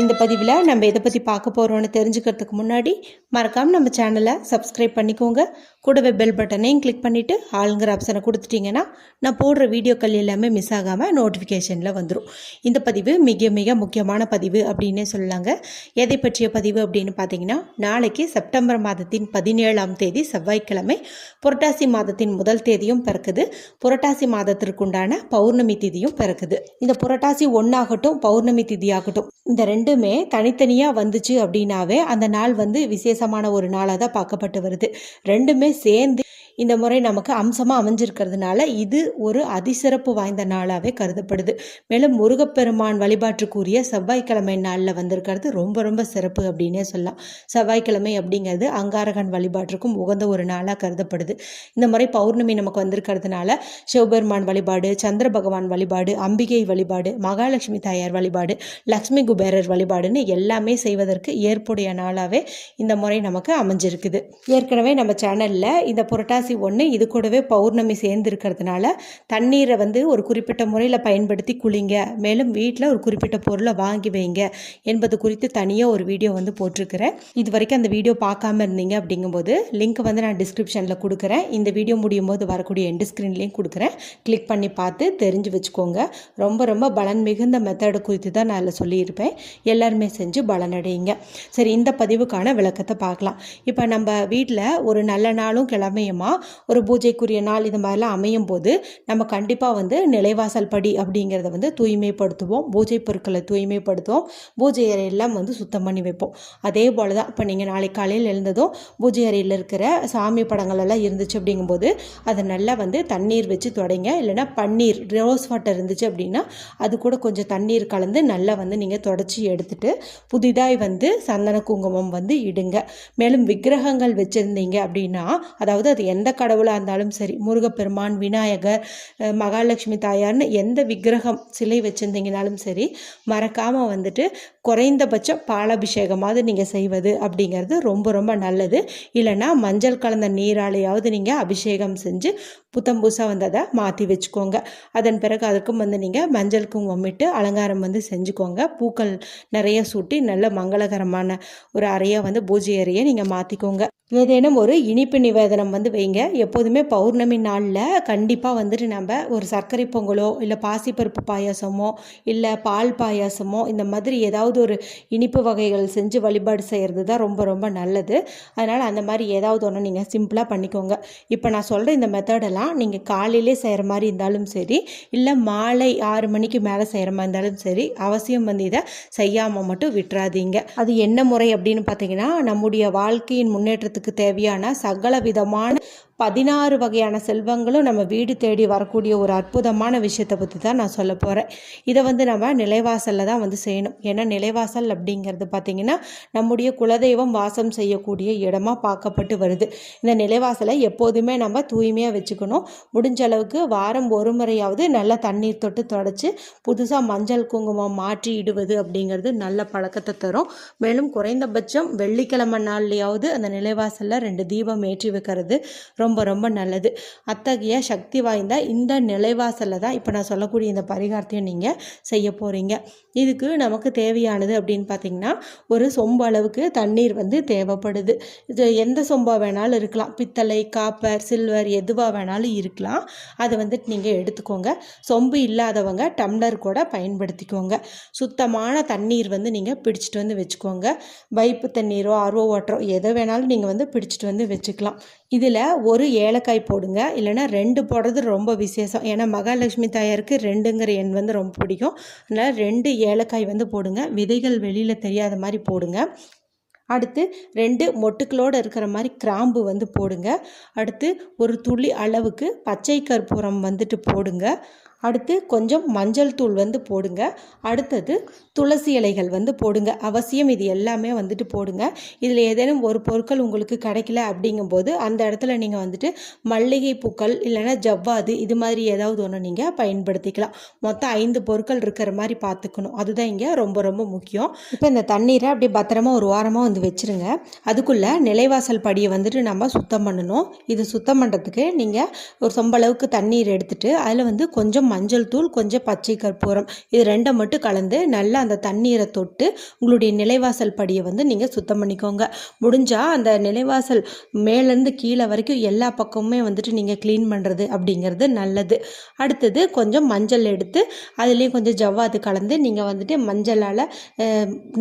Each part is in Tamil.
இந்த பதிவில் நம்ம எதை பற்றி பார்க்க போகிறோம்னு தெரிஞ்சுக்கிறதுக்கு முன்னாடி மறக்காமல் நம்ம சேனலை சப்ஸ்கிரைப் பண்ணிக்கோங்க. கூடவே பெல் பட்டனையும் கிளிக் பண்ணிவிட்டு ஆளுங்கிற ஆப்ஷனை கொடுத்துட்டிங்கன்னா நான் போடுற வீடியோக்கள் எல்லாமே மிஸ் ஆகாமல் நோட்டிஃபிகேஷனில் வந்துடும் இந்த பதிவு மிக மிக முக்கியமான பதிவு அப்படின்னே சொல்லலாங்க. எதை பற்றிய பதிவு அப்படின்னு பார்த்தீங்கன்னா நாளைக்கு செப்டம்பர் மாதத்தின் பதினேழாம் தேதி செவ்வாய்க்கிழமை புரட்டாசி மாதத்தின் முதல் தேதியும் பிறக்குது. புரட்டாசி மாதத்திற்குண்டான பௌர்ணமி திதியும் பிறக்குது. இந்த புரட்டாசி ஒன்றாகட்டும் பௌர்ணமி திதியாகட்டும் இந்த ரெண்டு ரெண்டுமே தனித்தனியாக வந்துச்சு அப்படின்னாவே அந்த நாள் வந்து விசேஷமான ஒரு நாளாக தான் பார்க்கப்பட்டு வருது. ரெண்டுமே சேர்ந்து இந்த முறை நமக்கு அம்சமாக அமைஞ்சிருக்கிறதுனால இது ஒரு அதிசிறப்பு வாய்ந்த நாளாகவே கருதப்படுது. மேலும் முருகப்பெருமான் வழிபாட்டுக்குரிய செவ்வாய்க்கிழமை நாளில் வந்திருக்கிறது ரொம்ப ரொம்ப சிறப்பு அப்படின்னே சொல்லலாம். செவ்வாய்க்கிழமை அப்படிங்கிறது அங்காரகன் வழிபாட்டிற்கும் உகந்த ஒரு நாளாக கருதப்படுது. இந்த முறை பௌர்ணமி நமக்கு வந்திருக்கிறதுனால சிவபெருமான் வழிபாடு சந்திர பகவான் வழிபாடு அம்பிகை வழிபாடு மகாலட்சுமி தாயார் வழிபாடு லக்ஷ்மி குபேரர் வழிபாடுன்னு எல்லாமே செய்வதற்கு ஏற்புடைய நாளாகவே இந்த முறை நமக்கு அமைஞ்சிருக்குது. ஏற்கனவே நம்ம சேனலில் இந்த புரட்டா புரட்டாசி ஒன்று இது கூடவே பௌர்ணமி சேர்ந்து இருக்கிறதுனால தண்ணீரை வந்து ஒரு குறிப்பிட்ட முறையில் பயன்படுத்தி குளிங்க. மேலும் வீட்டில் ஒரு குறிப்பிட்ட பொருளை வாங்கி வைங்க என்பது குறித்து தனியாக ஒரு வீடியோ வந்து போட்டிருக்கிறேன். இது வரைக்கும் அந்த வீடியோ பார்க்காம இருந்தீங்க அப்படிங்கும்போது லிங்க் வந்து நான் டிஸ்கிரிப்ஷனில் கொடுக்குறேன். இந்த வீடியோ முடியும் போது வரக்கூடிய எண்டு ஸ்க்ரீன்லேயும் கொடுக்குறேன். கிளிக் பண்ணி பார்த்து தெரிஞ்சு வச்சுக்கோங்க. ரொம்ப ரொம்ப பலன் மிகுந்த மெத்தடு குறித்து தான் நான் அதில் சொல்லியிருப்பேன். எல்லாருமே செஞ்சு பலனடையுங்க. சரி இந்த பதிவுக்கான விளக்கத்தை பார்க்கலாம். இப்போ நம்ம வீட்டில் ஒரு நல்ல நாளும் கிழமையுமா ஒரு பூஜைக்குரிய நாள் இது மாதிரிலாம் அமையும் போது நம்ம கண்டிப்பாக வந்து நிலைவாசல் படி அப்படிங்கிறத வந்து தூய்மைப்படுத்துவோம். பூஜை பொருட்களை தூய்மைப்படுத்துவோம். பூஜை அறையெல்லாம் வந்து சுத்தம் பண்ணி வைப்போம். அதே போல் தான் இப்போ நீங்கள் நாளைக்கு காலையில் எழுந்ததும் பூஜை அறையில் இருக்கிற சாமி படங்கள் எல்லாம் இருந்துச்சு அப்படிங்கும்போது அதை நல்லா வந்து தண்ணீர் வச்சு தொடங்க இல்லைன்னா பன்னீர் ரோஸ் வாட்டர் இருந்துச்சு அப்படின்னா அது கூட கொஞ்சம் தண்ணீர் கலந்து நல்லா வந்து நீங்கள் தொடச்சி எடுத்துட்டு புதிதாய் வந்து சந்தன குங்குமம் வந்து இடுங்க. மேலும் விக்கிரகங்கள் வச்சுருந்தீங்க அப்படின்னா அதாவது அது எந்த கடவுளாக இருந்தாலும் சரி முருகப்பெருமான் விநாயகர் மகாலட்சுமி தாயார்னு எந்த விக்கிரகம் சிலை வச்சுருந்தீங்கனாலும் சரி மறக்காமல் வந்துட்டு குறைந்தபட்சம் பாலாபிஷேகமாவது நீங்கள் செய்வது அப்படிங்கிறது ரொம்ப ரொம்ப நல்லது. இல்லைன்னா மஞ்சள் கலந்த நீராலையாவது நீங்கள் அபிஷேகம் செஞ்சு புத்தம் புதுசாக வந்து அதை மாற்றி வச்சுக்கோங்க. அதன் பிறகு அதுக்கும் வந்து நீங்கள் மஞ்சள் குங்குமம் அலங்காரம் வந்து செஞ்சுக்கோங்க. பூக்கள் நிறைய சூட்டி நல்ல மங்களகரமான ஒரு அறையை வந்து பூஜை அறையை நீங்கள் மாற்றிக்கோங்க ஏதேனும் ஒரு இனிப்பு நிவேதனம் வந்து வைங்க. எப்போதுமே பௌர்ணமி நாளில் கண்டிப்பாக வந்துட்டு நம்ம ஒரு சர்க்கரை பொங்கலோ இல்லை பாசிப்பருப்பு பாயாசமோ இல்லை பால் பாயாசமோ இந்த மாதிரி ஏதாவது ஒரு இனிப்பு வகைகள் செஞ்சு வழிபாடு செய்கிறது தான் ரொம்ப ரொம்ப நல்லது. அதனால் அந்த மாதிரி ஏதாவது ஒன்று நீங்கள் சிம்பிளாக பண்ணிக்கோங்க. இப்போ நான் சொல்கிற இந்த மெத்தடெல்லாம் நீங்கள் காலையிலே செய்கிற மாதிரி இருந்தாலும் சரி இல்லை மாலை ஆறு மணிக்கு மேலே செய்கிற மாதிரி இருந்தாலும் சரி அவசியம் வந்து இதை செய்யாமல் மட்டும் விட்டுறாதீங்க. அது என்ன முறை அப்படின்னு பார்த்தீங்கன்னா நம்முடைய வாழ்க்கையின் முன்னேற்றத்துக்கு தேவையான சகல விதமான பதினாறு வகையான செல்வங்களும் நம்ம வீடு தேடி வரக்கூடிய ஒரு அற்புதமான விஷயத்தை பற்றி தான் நான் சொல்ல போகிறேன் இதை வந்து நம்ம நிலைவாசலில் தான் வந்து செய்யணும். ஏன்னா நிலைவாசல் அப்படிங்கிறது பார்த்திங்கன்னா நம்முடைய குலதெய்வம் வாசம் செய்யக்கூடிய இடமாக பார்க்கப்பட்டு வருது. இந்த நிலைவாசலை எப்போதுமே நம்ம தூய்மையாக வச்சுக்கணும். முடிஞ்ச அளவுக்கு வாரம் ஒரு முறையாவது நல்ல தண்ணீர் தொட்டு தொடச்சி புதுசாக மஞ்சள் குங்குமம் மாற்றி இடுவது அப்படிங்கிறது நல்ல பழக்கத்தை தரும். மேலும் குறைந்தபட்சம் வெள்ளிக்கிழமை நாள்லையாவது அந்த நிலைவாசலில் ரெண்டு தீபம் ஏற்றி வைக்கிறது. ரொம்ப ரொம்ப நல்லது. அத்தகைய சக்தி வாய்ந்த இந்த நிலைவாசலில் தான் இப்போ நான் சொல்லக்கூடிய இந்த பரிகாரத்தையும் நீங்கள் செய்ய போகிறீங்க இதுக்கு நமக்கு தேவையானது அப்படின்னு பார்த்தீங்கன்னா ஒரு சொம்பு அளவுக்கு தண்ணீர் வந்து தேவைப்படுது. இது எந்த சொம்பாக வேணாலும் இருக்கலாம். பித்தளை காப்பர் சில்வர் எதுவாக வேணாலும் இருக்கலாம். அதை வந்துட்டு நீங்கள் எடுத்துக்கோங்க. சொம்பு இல்லாதவங்க டம்ளர் கூட பயன்படுத்திக்கோங்க. சுத்தமான தண்ணீர் வந்து நீங்கள் பிடிச்சிட்டு வந்து வச்சுக்கோங்க. பைப்பு தண்ணீரோ ஆர்வோ வாட்டரோ எதை வேணாலும் நீங்கள் வந்து பிடிச்சிட்டு வந்து வச்சுக்கலாம். இதில் ஒரு ஏலக்காய் போடுங்க. இல்லைன்னா ரெண்டு போடுறது ரொம்ப விசேஷம். ஏன்னா மகாலட்சுமி தாயாருக்கு ரெண்டுங்கிற எண் வந்து ரொம்ப பிடிக்கும். அதனால் ரெண்டு ஏலக்காய் வந்து போடுங்க. விதைகள் வெளியில் தெரியாத மாதிரி போடுங்க. அடுத்து ரெண்டு மொட்டுக்களோடு இருக்கிற மாதிரி கிராம்பு வந்து போடுங்க. அடுத்து ஒரு துளி அளவுக்கு பச்சை கற்பூரம் வந்துட்டு போடுங்க. அடுத்து கொஞ்சம் மஞ்சள் தூள் வந்து போடுங்க. அடுத்தது துளசி இலைகள் வந்து போடுங்க. அவசியம் இது எல்லாமே வந்துட்டு போடுங்க. இதில் ஏதேனும் ஒரு பொருட்கள் உங்களுக்கு கிடைக்கல அப்படிங்கும்போது அந்த இடத்துல நீங்கள் வந்துட்டு மல்லிகை பூக்கள் இல்லைன்னா ஜவ்வாது இது மாதிரி ஏதாவது ஒன்று நீங்கள் பயன்படுத்திக்கலாம். மொத்தம் ஐந்து பொருட்கள் இருக்கிற மாதிரி பார்த்துக்கணும். அதுதான் இங்கே ரொம்ப ரொம்ப முக்கியம். இப்போ இந்த தண்ணீரை அப்படியே பத்திரமா ஒரு வாரமாக வந்து வச்சுருங்க. அதுக்குள்ளே நிலைவாசல் படியை வந்துட்டு நம்ம சுத்தம் பண்ணணும். இது சுத்தம் பண்ணுறதுக்கு நீங்கள் ஒரு சொம்பளவுக்கு தண்ணீர் எடுத்துகிட்டு அதில் வந்து கொஞ்சம் மஞ்சள் தூள் கொஞ்சம் பச்சை கற்பூரம். இது ரெண்டை மட்டும் கலந்து நல்லா அந்த தண்ணீரை தொட்டு உங்களுடைய நிலைவாசல் படியை வந்து நீங்கள் சுத்தம் பண்ணிக்கோங்க. முடிஞ்சால் அந்த நிலைவாசல் மேலேருந்து கீழே வரைக்கும் எல்லா பக்கமுமே வந்துட்டு நீங்கள் க்ளீன் பண்ணுறது அப்படிங்கிறது நல்லது. அடுத்தது கொஞ்சம் மஞ்சள் எடுத்து அதுலேயும் கொஞ்சம் ஜவ்வாது கலந்து நீங்கள் வந்துட்டு மஞ்சளால்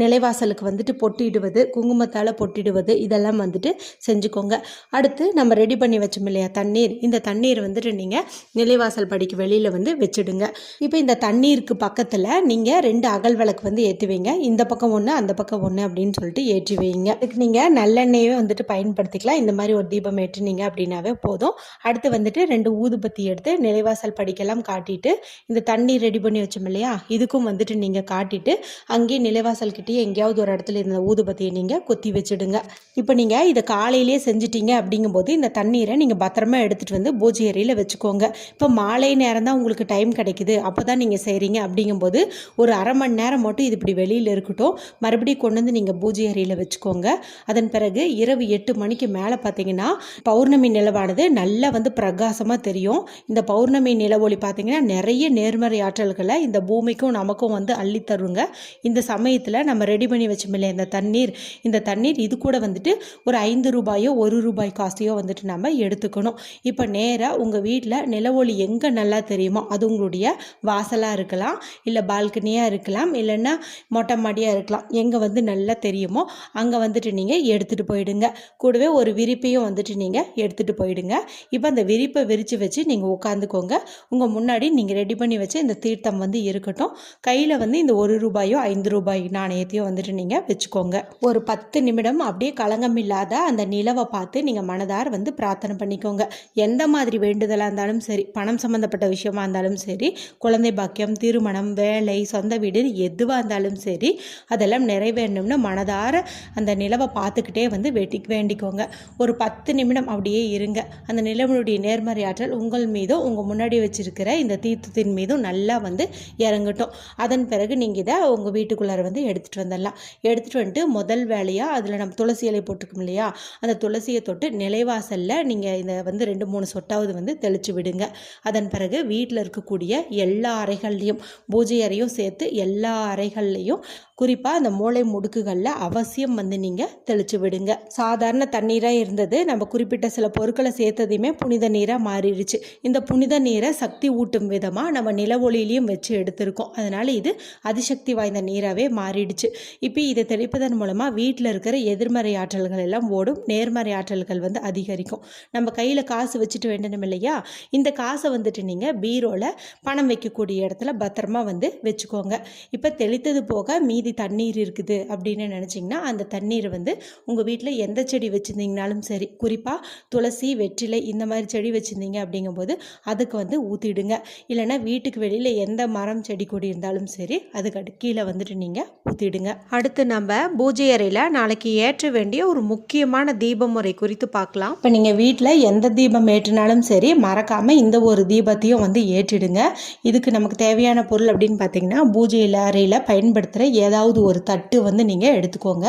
நிலைவாசலுக்கு வந்துட்டு பொட்டிடுவது குங்குமத்தால் பொட்டிடுவது இதெல்லாம் வந்துட்டு செஞ்சுக்கோங்க. அடுத்து நம்ம ரெடி பண்ணி வச்சோம் இல்லையா தண்ணீர். இந்த தண்ணீர் வந்துட்டு நீங்கள் நிலைவாசல் படிக்கு வெளியில் வந்து வச்சுடுங்க. இப்போ இந்த தண்ணீருக்கு பக்கத்தில் நீங்கள் ரெண்டு அகல் விளக்கு வந்து ஏற்றி வைங்க. இந்த பக்கம் ஒன்று அந்த பக்கம் ஒன்று அப்படின்னு சொல்லிட்டு ஏற்றி வைங்க. இதுக்கு நீங்கள் நல்லெண்ணெயே வந்துட்டு பயன்படுத்திக்கலாம். இந்த மாதிரி ஒரு தீபம் ஏற்றினீங்க அப்படின்னாவே போதும். அடுத்து வந்துட்டு ரெண்டு ஊதுபத்தி எடுத்து நிலைவாசல் படிக்கெல்லாம் காட்டிட்டு இந்த தண்ணி ரெடி பண்ணி வச்சோம் இல்லையா? இதுக்கும் வந்துட்டு நீங்கள் காட்டிட்டு அங்கேயே நிலைவாசல் கிட்டேயே எங்கேயாவது ஒரு இடத்துல இருந்த ஊதுபத்தியை நீங்கள் கொத்தி வச்சுடுங்க. இப்போ நீங்கள் இதை காலையிலேயே செஞ்சிட்டீங்க அப்படிங்கும்போது இந்த தண்ணீரை நீங்கள் பத்திரமா எடுத்துகிட்டு வந்து பூஜை அறையில் வச்சுக்கோங்க. இப்போ மாலை நேரம் தான் உங்களுக்கு டைம் கிடைக்குது. அப்போ தான் நீங்கள் செய்கிறீங்க அப்படிங்கும்போது ஒரு அரை மணி நேரம் மட்டும் இது இப்படி வெளியில் இருக்கட்டும். மறுபடியும் கொண்டு வந்து நீங்கள் பூஜை அறையில் வச்சுக்கோங்க. அதன் பிறகு இரவு எட்டு மணிக்கு மேலே பார்த்தீங்கன்னா பௌர்ணமி நிலவானது நல்லா வந்து பிரகாசமாக தெரியும். இந்த பௌர்ணமி நிலவொளி பார்த்தீங்கன்னா நிறைய நேர்மறை ஆற்றல்களை இந்த பூமிக்கும் நமக்கும் வந்து அள்ளி தருங்க. இந்த சமயத்தில் நம்ம ரெடி பண்ணி வச்சோம் இல்லையா இந்த தண்ணீர். இந்த தண்ணீர் இது கூட வந்துட்டு ஒரு ஐந்து ரூபாயோ ஒரு ரூபாய் காசையோ வந்துட்டு நம்ம எடுத்துக்கணும். இப்போ நேராக உங்கள் வீட்டில் நிலவொளி எங்கே நல்லா தெரியுமோ அது அது உங்களுடைய வாசலாக இருக்கலாம் இல்லை பால்கனியாக இருக்கலாம் இல்லைன்னா மொட்டை மாடியாக இருக்கலாம். எங்கே வந்து நல்லா தெரியுமோ அங்கே வந்துட்டு நீங்கள் எடுத்துகிட்டு போயிடுங்க. கூடவே ஒரு விரிப்பையும் வந்துட்டு நீங்கள் எடுத்துகிட்டு போயிடுங்க. இப்போ அந்த விரிப்பை விரித்து வச்சு நீங்கள் உட்காந்துக்கோங்க உங்கள் முன்னாடி நீங்கள் ரெடி பண்ணி வச்சு இந்த தீர்த்தம் வந்து இருக்கட்டும். கையில் வந்து இந்த ஒரு ரூபாயோ ஐந்து ரூபாய் நாணயத்தையும் வந்துட்டு நீங்கள் வச்சுக்கோங்க. ஒரு பத்து நிமிடம் அப்படியே களங்கம் இல்லாத அந்த நிலவை பார்த்து நீங்கள் மனதார் வந்து பிரார்த்தனை பண்ணிக்கோங்க. எந்த மாதிரி வேண்டுதலாக இருந்தாலும் சரி பணம் சம்மந்தப்பட்ட விஷயமா இருந்தாலும் சரி குழந்தை பாக்கியம் திருமணம் வேலை சொந்த வீடு எதுவாக இருந்தாலும் சரி அதெல்லாம் நிறைவேறணும்னு மனதார அந்த நிலவை பார்த்துக்கிட்டே வந்து வெட்டி வேண்டிக்கோங்க. ஒரு பத்து நிமிடம் அப்படியே இருங்க. அந்த நிலவனுடைய நேர்மறை ஆற்றல் உங்கள் மீதும் உங்கள் முன்னாடி வச்சிருக்கிற இந்த தீர்த்தத்தின் மீதும் நல்லா வந்து இறங்கட்டும். அதன் பிறகு நீங்கள் இதை உங்கள் வீட்டுக்குள்ளார வந்து எடுத்துகிட்டு வந்துடலாம். எடுத்துகிட்டு வந்துட்டு முதல் வேலையாக அதில் நம்ம துளசி இலை போட்டிருக்கோம் இல்லையா அந்த துளசியை தொட்டு நிலைவாசலில் நீங்கள் இதை வந்து ரெண்டு மூணு சொட்டாவது வந்து தெளித்து விடுங்க. அதன் பிறகு வீட்டில் இருக்கக்கூடிய எல்லா அறைகள்லையும் பூஜை அறையும் சேர்த்து எல்லா அறைகள்லையும் குறிப்பாக அந்த மூளை முடுக்குகளில் அவசியம் வந்து நீங்கள் தெளித்து விடுங்க. சாதாரண தண்ணீராக இருந்தது நம்ம குறிப்பிட்ட சில பொருட்களை சேர்த்ததையுமே புனித நீராக மாறிடுச்சு. இந்த புனித நீரை சக்தி ஊட்டும் விதமாக நம்ம நில ஒளியிலையும் வச்சு எடுத்திருக்கோம். அதனால் இது அதிசக்தி வாய்ந்த நீராகவே மாறிடுச்சு. இப்போ இதை தெளிப்பதன் மூலமாக வீட்டில் இருக்கிற எதிர்மறை ஆற்றல்கள் எல்லாம் ஓடும். நேர்மறை ஆற்றல்கள் வந்து அதிகரிக்கும். நம்ம கையில் காசு வச்சுட்டு வேண்டணும் இல்லையா? இந்த காசை வந்துட்டு நீங்கள் பீரோவில் பணம் வைக்கக்கூடிய இடத்துல பத்திரமா வந்து வச்சுக்கோங்க. இப்போ தெளித்தது போக மீதி தண்ணீர் இருக்குது அப்படின்னு நினச்சிங்கன்னா அந்த தண்ணீரை வந்து உங்கள் வீட்டில் எந்த செடி வச்சுருந்தீங்கனாலும் சரி குறிப்பாக துளசி வெற்றிலை இந்த மாதிரி செடி வச்சுருந்தீங்க அப்படிங்கும்போது அதுக்கு வந்து ஊற்றிடுங்க இல்லைன்னா வீட்டுக்கு வெளியில் எந்த மரம் செடி கொடி இருந்தாலும் சரி அதுக்கு கீழே வந்துட்டு நீங்கள் ஊற்றிடுங்க அடுத்து நம்ம பூஜை அறையில் நாளைக்கு ஏற்ற வேண்டிய ஒரு முக்கியமான தீப முறை குறித்து பார்க்கலாம். இப்போ நீங்கள் வீட்டில் எந்த தீபம் ஏற்றினாலும் சரி மறக்காமல் இந்த ஒரு தீபத்தையும் வந்து ஏற்றிடுங்க. இதுக்கு நமக்கு தேவையான பொருள் அப்படின்னு பார்த்தீங்கன்னா பூஜையில் அறையில் பயன்படுத்துகிற ஏதாவது ஒரு தட்டு வந்து நீங்கள் எடுத்துக்கோங்க.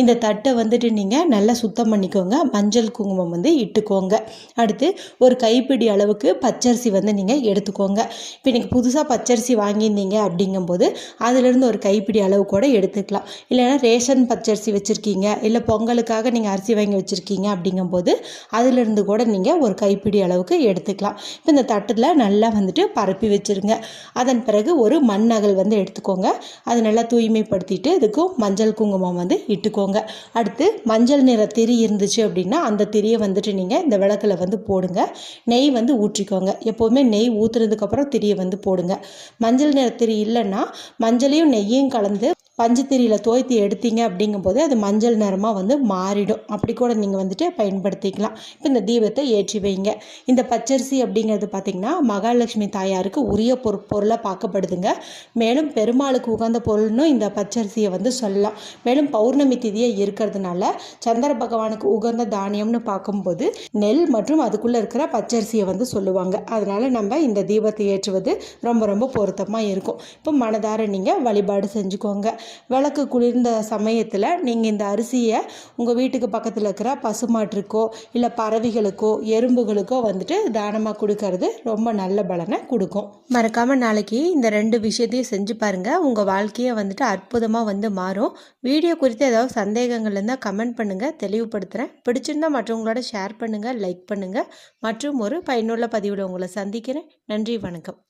இந்த தட்டை வந்துட்டு நீங்கள் நல்லா சுத்தம் பண்ணிக்கோங்க. மஞ்சள் குங்குமம் வந்து இட்டுக்கோங்க. அடுத்து ஒரு கைப்பிடி அளவுக்கு பச்சரிசி வந்து நீங்கள் எடுத்துக்கோங்க. இப்போ நீங்கள் புதுசாக பச்சரிசி வாங்கியிருந்தீங்க அப்படிங்கும்போது அதுலேருந்து ஒரு கைப்பிடி அளவு கூட எடுத்துக்கலாம். இல்லைன்னா ரேஷன் பச்சரிசி வச்சுருக்கீங்க. இல்லை பொங்கலுக்காக நீங்கள் அரிசி வாங்கி வச்சுருக்கீங்க அப்படிங்கும்போது அதிலிருந்து கூட நீங்கள் ஒரு கைப்பிடி அளவுக்கு எடுத்துக்கலாம். இப்போ இந்த தட்டில் நல்லா வந்துட்டு பரப்பி வச்சுருங்க. அதன் பிறகு ஒரு மண் அகல் வந்து எடுத்துக்கோங்க. அது நல்லா தூய்மை தூய்மைப்படுத்திட்டு இதுக்கும் மஞ்சள் குங்குமம் வந்து இட்டுக்கோங்க. அடுத்து மஞ்சள் நிற திரி இருந்துச்சு அப்படின்னா அந்த திரியை வந்துட்டு நீங்கள் இந்த விளக்கில் வந்து போடுங்க. நெய் வந்து ஊற்றிக்கோங்க. எப்போவுமே நெய் ஊற்றுனதுக்கப்புறம் திரியை வந்து போடுங்க. மஞ்சள் நிற திரி இல்லைன்னா மஞ்சளையும் நெய்யும் கலந்து பஞ்சுத்திரியில் தோய்த்து எடுத்தீங்க அப்படிங்கும்போது அது மஞ்சள் நிறமாக வந்து மாறிடும். அப்படி கூட நீங்கள் வந்துட்டு பயன்படுத்திக்கலாம். இப்போ இந்த தீபத்தை ஏற்றி வைங்க. இந்த பச்சரிசி அப்படிங்கிறது பார்த்திங்கன்னா மகாலட்சுமி தாயாருக்கு உரிய பொரு பொருளாக பார்க்கப்படுதுங்க. மேலும் பெருமாளுக்கு உகந்த பொருள்னு இந்த பச்சரிசியை வந்து சொல்லலாம். மேலும் பௌர்ணமி திதியை இருக்கிறதுனால சந்திர பகவானுக்கு உகந்த தானியம்னு பார்க்கும்போது நெல் மற்றும் அதுக்குள்ளே இருக்கிற பச்சரிசியை வந்து சொல்லுவாங்க. அதனால் நம்ம இந்த தீபத்தை ஏற்றுவது ரொம்ப ரொம்ப பொருத்தமாக இருக்கும். இப்போ மனதார நீங்கள் வழிபாடு செஞ்சுக்கோங்க. விளக்கு குளிர்ந்த சமயத்தில் நீங்கள் இந்த அரிசியை உங்கள் வீட்டுக்கு பக்கத்தில் இருக்கிற பசுமாட்டிற்கோ இல்லை பறவைகளுக்கோ எறும்புகளுக்கோ வந்துட்டு தானமாக கொடுக்கறது ரொம்ப நல்ல பலனை கொடுக்கும். மறக்காமல் நாளைக்கு இந்த ரெண்டு விஷயத்தையும் செஞ்சு பாருங்கள் உங்கள் வாழ்க்கையை வந்துட்டு அற்புதமாக வந்து மாறும். வீடியோ குறித்து ஏதாவது சந்தேகங்கள் இருந்தால் கமெண்ட் பண்ணுங்கள் தெளிவுபடுத்துகிறேன் பிடிச்சிருந்தா மற்றவங்களோட ஷேர் பண்ணுங்கள் லைக் பண்ணுங்கள் மற்றும் ஒரு பயனுள்ள பதிவில் உங்களை சந்திக்கிறேன். நன்றி வணக்கம்.